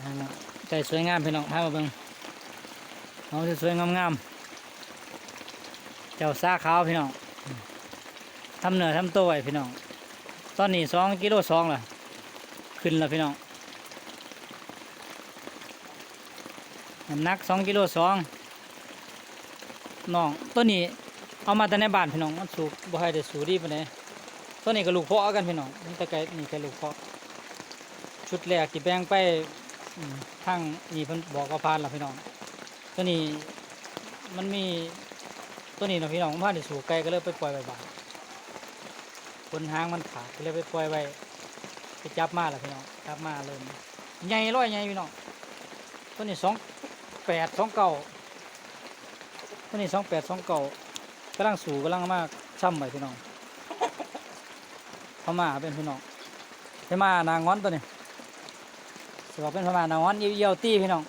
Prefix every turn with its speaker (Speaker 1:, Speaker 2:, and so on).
Speaker 1: นะใจสวยงามพี่น้องพามาเบิ่งเอาสวยๆงามๆเจ้าซาขาวพี่น้องทำเหนือทำตัวไว้พี่น้อง ตอนนี้สองกิโลสองละขึ้นแล้วพี่น้องน้ำหนักสองกิโลสองน้องตัวนี้เอามาแต่ในบ้านพี่น้องมันสูบบ่ให้ได้สูดีปานใดตัวนี้ก็ลูกเพาะกันพี่น้องนี่ตะไกนี่ก็ลูกเพาะชุดแรกที่แบ่งไป ทางนี่เพิ่นบอกว่าผ่านล้วพี่น้องตัวนี้มันมีตัวนี้นะพี่น้องมันพาได้สูบไกลก็เลยไปปล่อยไว้บ้านคนหางมันขาดก็เลยไปปล่อยไว้ไปจับมาล้วพี่น้องจับมาเริ่มใหญ่ร้อยใหญ่พี่น้องตัวนี้สองแปดสองเก้าตัวนี้สองแปดสองเก้ากำลังสู่กำลังมากช่ำไปพี่น้องพม่าเป็นพี่น้องพม่านางงอนตัวนี้ สว่าเป็นประมาณนอนเยี่ยวๆตี้พี่น้อง